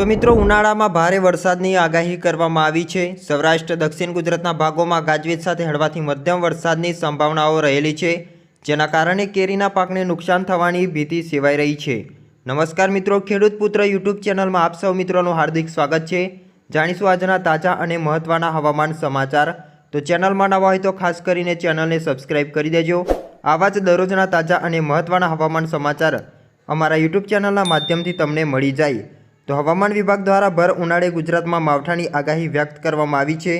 તો મિત્રો, ઉનાળામાં ભારે વરસાદની આગાહી કરવામાં આવી છે. સૌરાષ્ટ્ર, દક્ષિણ ગુજરાતના ભાગોમાં ગાજવીજ સાથે હળવાથી મધ્યમ વરસાદની સંભાવનાઓ રહેલી છે, જેના કારણે કેરીના પાકને નુકસાન થવાની ભીતિ સેવાઈ રહી છે. નમસ્કાર મિત્રો, ખેડૂત પુત્ર યુટ્યુબ ચેનલમાં આપ સૌ મિત્રોનું હાર્દિક સ્વાગત છે. જાણીશું આજના તાજા અને મહત્ત્વના હવામાન સમાચાર. તો ચેનલમાં નવા હોય તો ખાસ કરીને ચેનલને સબસ્ક્રાઇબ કરી દેજો. આવા જ દરરોજના તાજા અને મહત્ત્વના હવામાન સમાચાર અમારા યુટ્યુબ ચેનલના માધ્યમથી તમને મળી જાય. તો હવામાન વિભાગ દ્વારા ભર ઉનાળે ગુજરાતમાં માવઠાની આગાહી વ્યક્ત કરવામાં આવી છે.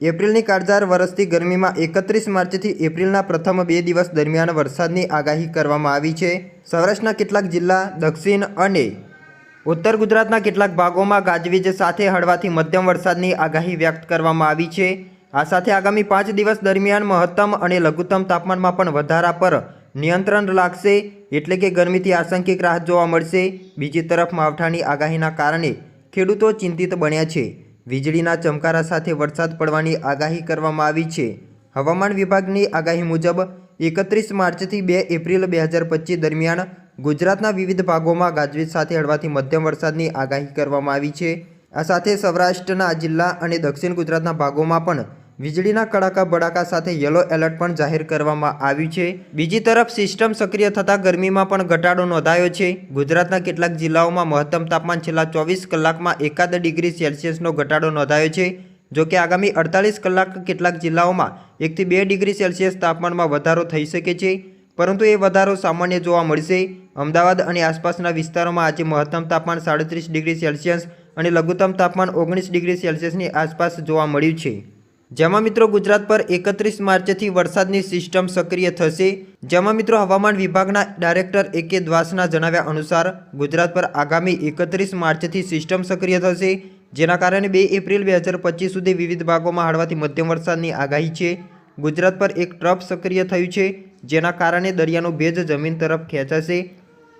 એપ્રિલની કાળઝાર વરસતી ગરમીમાં એકત્રીસ માર્ચથી એપ્રિલના પ્રથમ બે દિવસ દરમિયાન વરસાદની આગાહી કરવામાં આવી છે. સૌરાષ્ટ્રના કેટલાક જિલ્લા, દક્ષિણ અને ઉત્તર ગુજરાતના કેટલાક ભાગોમાં ગાજવીજ સાથે હળવાથી મધ્યમ વરસાદની આગાહી વ્યક્ત કરવામાં આવી છે. આ સાથે આગામી પાંચ દિવસ દરમિયાન મહત્તમ અને લઘુત્તમ તાપમાનમાં પણ વધારા પર નિયંત્રણ લાગશે એટલે કે ગરમીથી આશંકિત રાહત જોવા મળશે. બીજી તરફ માવઠાની આગાહીના કારણે ખેડૂતો ચિંતિત બન્યા છે. વીજળીના ચમકારા સાથે વરસાદ પડવાની આગાહી કરવામાં આવી છે. હવામાન વિભાગની આગાહી મુજબ એકત્રીસ માર્ચથી બે એપ્રિલ બે હજાર પચીસ દરમિયાન ગુજરાતના વિવિધ ભાગોમાં ગાજવીજ સાથે હળવાથી મધ્યમ વરસાદની આગાહી કરવામાં આવી છે. આ સાથે સૌરાષ્ટ્રના જિલ્લા અને દક્ષિણ ગુજરાતના ભાગોમાં પણ વીજળીના કડાકા બડાકા સાથે યલો એલર્ટ પણ જાહેર કરવામાં આવ્યું છે. બીજી તરફ સિસ્ટમ સક્રિય થતાં ગરમીમાં પણ ઘટાડો નોંધાયો છે. ગુજરાતના કેટલાક જિલ્લાઓમાં મહત્તમ તાપમાન છેલ્લા ચોવીસ કલાકમાં એકાદ ડિગ્રી સેલ્સિયસનો ઘટાડો નોંધાયો છે. જો કે આગામી અડતાલીસ કલાક કેટલાક જિલ્લાઓમાં એકથી બે ડિગ્રી સેલ્સિયસ તાપમાનમાં વધારો થઈ શકે છે. પરંતુ એ વધારો સામાન્ય જોવા મળશે. અમદાવાદ અને આસપાસના વિસ્તારોમાં આજે મહત્તમ તાપમાન સાડત્રીસ ડિગ્રી સેલ્સિયસ અને લઘુત્તમ તાપમાન ઓગણીસ ડિગ્રી સેલ્સિયસની આસપાસ જોવા મળ્યું છે. જેમાં મિત્રો ગુજરાત પર એકત્રીસ માર્ચથી વરસાદની સિસ્ટમ સક્રિય થશે. જેમાં મિત્રો હવામાન વિભાગના ડાયરેક્ટર એ કે દ્વાસના જણાવ્યા અનુસાર, ગુજરાત પર આગામી એકત્રીસ માર્ચથી સિસ્ટમ સક્રિય થશે, જેના કારણે બે એપ્રિલ બે હજાર પચીસ સુધી વિવિધ ભાગોમાં હળવાથી મધ્યમ વરસાદની આગાહી છે. ગુજરાત પર એક ટ્રફ સક્રિય થયું છે, જેના કારણે દરિયાનો ભેજ જમીન તરફ ખેંચાશે.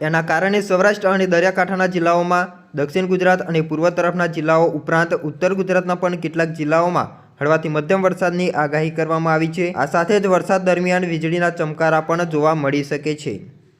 એના કારણે સૌરાષ્ટ્ર અને દરિયાકાંઠાના જિલ્લાઓમાં, દક્ષિણ ગુજરાત અને પૂર્વ તરફના જિલ્લાઓ ઉપરાંત ઉત્તર ગુજરાતના પણ કેટલાક જિલ્લાઓમાં હળવાથી મધ્યમ વરસાદની આગાહી કરવામાં આવી છે. આ સાથે જ વરસાદ દરમિયાન વીજળીના ચમકારા પણ જોવા મળી શકે છે.